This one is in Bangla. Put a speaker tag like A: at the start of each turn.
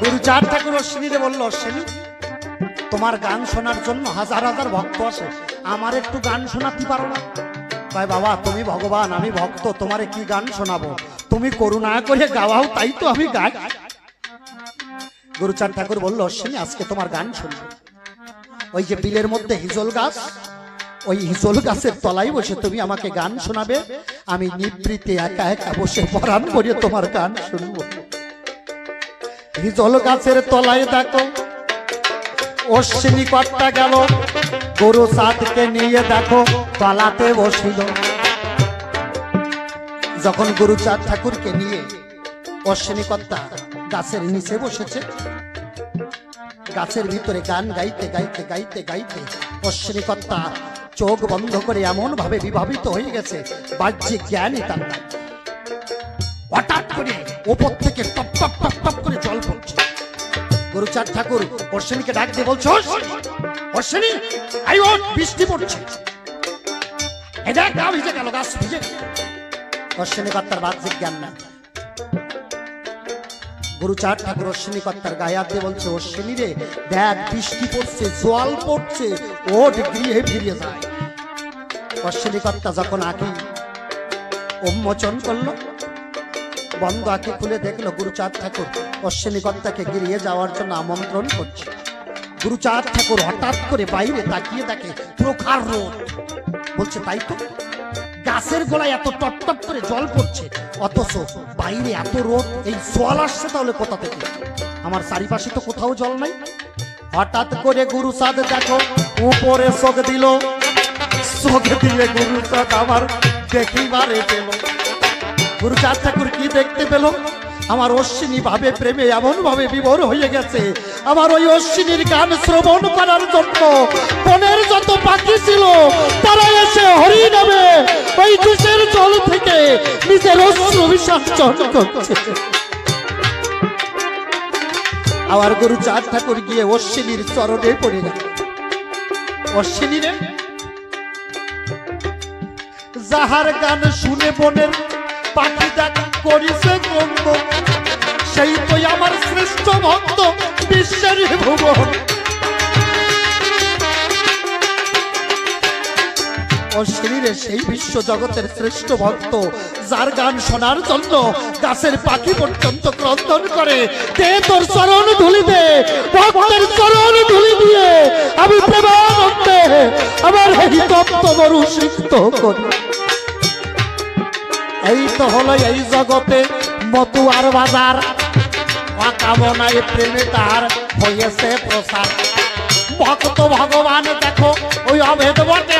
A: গুরু চার ঠাকুর অশ্বিনীরে বলল, অশ্বিনী, তোমার গান শোনার জন্য হাজার হাজার ভক্ত আসে। আমার একটু গান শোনাতে পারো না? ভাই বাবা, তুমি ভগবান, আমি ভক্ত, তোমারে কি গান শোনাবো? তুমি করুণা করে গাওয়াও, তাই তো আমি গাই। গুরুচাঁদ ঠাকুর বলল, অশ্বিনী, আজকে তোমার গান শুনব। ওই যে বিলের মধ্যে হিজল গাছ, ওই হিজল গাছের তলায় বসে তুমি আমাকে গান শোনাবে। আমি নিবৃত্তি একা একা বসে পরাণ করে তোমার গান শুনব। হিজল গাছের তলায় দেখো। অশ্বিনী কর্তা গেল। গরু সাতকে নিয়ে দেখো, তলাতে বসিল। যখন গুরু চাঁদ ঠাকুরকে নিয়ে অশ্বিনী কর্তা গাছের নিচে বসেছে, গাছের ভিতরে গান গাইতে গাইতে গাইতে গাইতে অশ্বিনী কর্তা চোখ বন্ধ করে এমন ভাবে বিভাবিত হয়ে গেছে, বাহ্যিক জ্ঞানই তার হঠাৎ করে ওপর থেকে টপ টপ টপ টপ করে জল গুরুচাঁদ ঠাকুর, অশ্বিনীকে ডাক দিয়ে বলছো, অশ্বিনী আই ওঠ, বৃষ্টি পড়ছে। এই দেখ, গা ভিজে গেল, গাছ ভিজে অশ্বিনী কর্তার বাহ্যিক জ্ঞান নাই গুরুচাঁদ ঠাকুর, অশ্বিনী কর্তার গায়ে দিয়ে বলছে, অশ্বিনী রে, দেখ, বৃষ্টি পড়ছে জল পড়ছে, ওঠ, গৃহে ফিরে যায়। অশ্বিনী কর্তা যখন আঁকি উন্মোচন করল বন্ধ আঁকি খুলে দেখল গুরুচাঁদ ঠাকুর। অশ্বিনী কর্তাকে গিরিয়ে যাওয়ার জন্য আমন্ত্রণ করছে। গুরুচাঁদ ঠাকুর হঠাৎ করে বাইরে তাকিয়ে দেখে, প্রখার রোদ। বলছে, তাই তো? গাছের গোড়ায় এত টপটপ করে জল পড়ছে। অথচ বাইরে এত রোদ, এই জল আসছে তাহলে কোথা থেকে? আমার চারিপাশে তো কোথাও জল নাই। হঠাৎ করে গুরু সাদ দেখো, উপরে চোখ দিল। চোখ দিয়ে গুরু আমার দেখিবারে পেল। গুরু চাঁদ ঠাকুর কি দেখতে পেল? আমার অশ্বিনী ভাবে প্রেমে এমন ভাবে বিভোর হয়ে গেছে। আমার ওই অশ্বিনীর গান শ্রবণ করার জন্য বনের যত পাখি ছিল, তারা এসে হরি নামে ওই জুসের জল থেকে নিজের অশ্রু বিসর্জন করছে। আমার গুরু চাঁদ ঠাকুর গিয়ে অশ্বিনীর চরণে পড়ে গেল। অশ্বিনী রে, যাহার গান শুনে বনের পাখি দেখ করিছে গন্ধ। সেই তো আমার শ্রেষ্ঠ ভক্ত বিশ্বের ভুবন। অশ্বিনীরে সেই বিশ্ব জগতের শ্রেষ্ঠ ভক্ত, যার গান শোনার জন্য গাছের পাখি পর্যন্ত ক্রন্দন করে দে তোর চরণ ধুলি দে? ভক্তের চরণ ধুলি দিয়ে আমি প্রেমানন্দে আমার এই তপ্ত মরু সিক্ত করি। এই তো হলো এই জগতে মতুয়ার বাজার। কামনায় প্রেমে তার হয়েছে প্রসার। ভক্ত ভগবান দেখো, ওই অভেদ বটে।